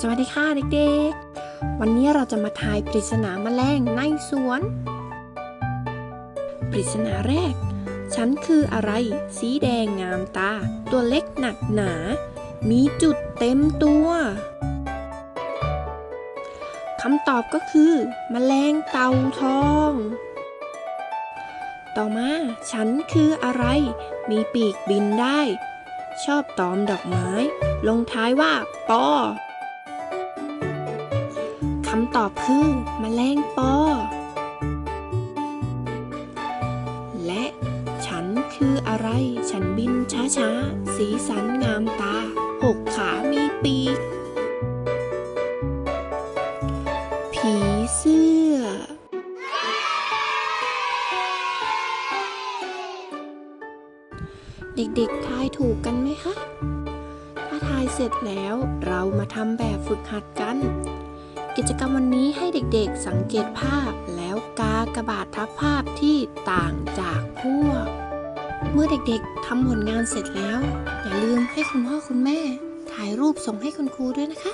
สวัสดีค่ะเด็กๆ วันนี้เราจะมาทายปริศนาแมลงในสวน ปริศนาแรก ฉันคืออะไร สีแดงงามตา ตัวเล็กหนักหนา มีจุดเต็มตัวคำตอบก็คือ แมลงเต่าทอง ต่อมา ฉันคืออะไร มีปีกบินได้ ชอบตอมดอกไม้ ลงท้ายว่าปอ คำตอบคือแมลงปอ และฉันคืออะไร ฉันบินช้าๆ สีสันงามตา หกขามีปีก ผีเสื้อ เด็กๆ ทายถูกกันไหมคะ ถ้าทายเสร็จแล้วเรามาทำแบบฝึกหัดกัน กิจกรรมวันนี้ให้เด็กๆสังเกตภาพแล้วกากระบาดทับภาพที่ต่างจากพวก เมื่อเด็กๆทำผลงานเสร็จแล้ว อย่าลืมให้คุณพ่อคุณแม่ ถ่ายรูปส่งให้คุณครูด้วยนะคะ